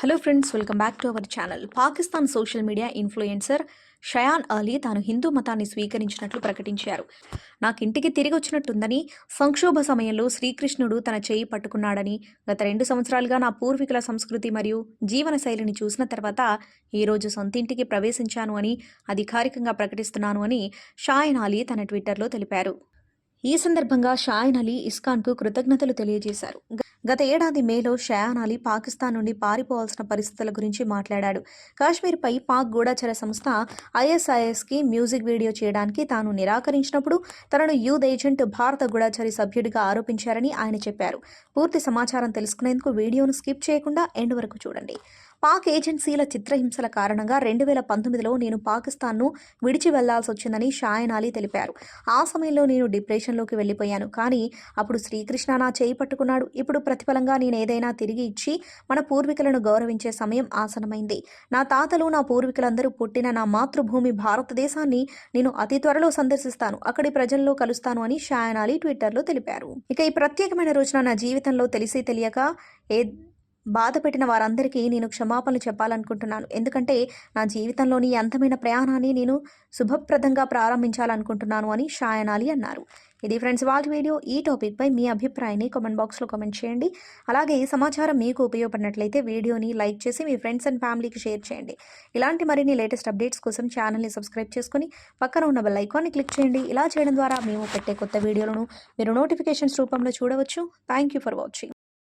Hello friends welcome back to our channel Pakistan social media influencer Shayan Ali తాను హిందూ మతాన్ని స్వీకరించినట్లు ప్రకటించారు. నాకు ఇంటికి తిరిగి వచ్చినట్టుందని సంక్షోభ సమయంలో శ్రీకృష్ణుడు తన చేయి పట్టుకున్నాడని గత రెండు సంవత్సరాలుగా నా పూర్వీకుల సంస్కృతి మరియు జీవన శైలిని చూసిన తర్వాత ఈరోజు సొంతింటికి ప్రవేశించాను అని అధికారికంగా ప్రకటిస్తున్నాను అని షాయన్ అలీ తన ట్విట్టర్లో తెలిపారు. ఈ సందర్భంగా షాయన్ అలీ ఇస్కాన్కు కృతజ్ఞతలు తెలియజేశారు. గత ఏడాది మేలో షయాన్ అలీ పాకిస్తాన్ నుండి పారిపోవాల్సిన పరిస్థితుల గురించి మాట్లాడాడు. కాశ్మీర్పై పాక్ గూఢచర సంస్థ ఐఎస్ఐఎస్కి మ్యూజిక్ వీడియో చేయడానికి తాను నిరాకరించినప్పుడు తనను యూత్ ఏజెంట్ భారత గూఢచరి సభ్యుడిగా ఆరోపించారని ఆయన చెప్పారు. పూర్తి సమాచారం తెలుసుకునేందుకు వీడియోను స్కిప్ చేయకుండా ఎండ్ వరకు చూడండి. పాక్ ఏజెన్సీల చిత్రహింసల కారణంగా రెండు వేల పంతొమ్మిదిలో నేను పాకిస్తాన్ను విడిచి వెళ్ళాల్సి వచ్చిందని షాయన్ అలీ తెలిపారు. ఆ సమయంలో నేను డిప్రెషన్లోకి వెళ్ళిపోయాను. కానీ అప్పుడు శ్రీకృష్ణ నా చేయి పట్టుకున్నాడు. ఇప్పుడు ప్రతిఫలంగా నేను ఏదైనా తిరిగి ఇచ్చి మన పూర్వీకులను గౌరవించే సమయం ఆసనమైంది నా తాతలు నా పూర్వీకులందరూ పుట్టిన నా మాతృభూమి భారతదేశాన్ని నేను అతి త్వరలో సందర్శిస్తాను. అక్కడి ప్రజల్లో కలుస్తాను అని షాయన్ అలీ ట్విట్టర్లో తెలిపారు. ఇక ఈ ప్రత్యేకమైన రోజున నా జీవితంలో తెలిసి తెలియక ఏ బాధ పెట్టిన వారందరికీ నేను క్షమాపణలు చెప్పాలనుకుంటున్నాను. ఎందుకంటే నా జీవితంలోని అంతమైన ప్రయాణాన్ని నేను శుభప్రదంగా ప్రారంభించాలనుకుంటున్నాను అని షాయన్ అలీ అన్నారు. ఇది ఫ్రెండ్స్ వాళ్ళ వీడియో. ఈ టాపిక్పై మీ అభిప్రాయాన్ని కామెంట్ బాక్స్లో కామెంట్ చేయండి. అలాగే ఈ సమాచారం మీకు ఉపయోగపడినట్లయితే వీడియోని లైక్ చేసి మీ ఫ్రెండ్స్ అండ్ ఫ్యామిలీకి షేర్ చేయండి. ఇలాంటి మరిన్ని లేటెస్ట్ అప్డేట్స్ కోసం ఛానల్ని సబ్స్క్రైబ్ చేసుకుని పక్కన ఉన్న బెల్ ఐకాన్ని క్లిక్ చేయండి. ఇలా చేయడం ద్వారా మేము పెట్టే కొత్త వీడియోలను మీరు నోటిఫికేషన్స్ రూపంలో చూడవచ్చు. Thank you for watching.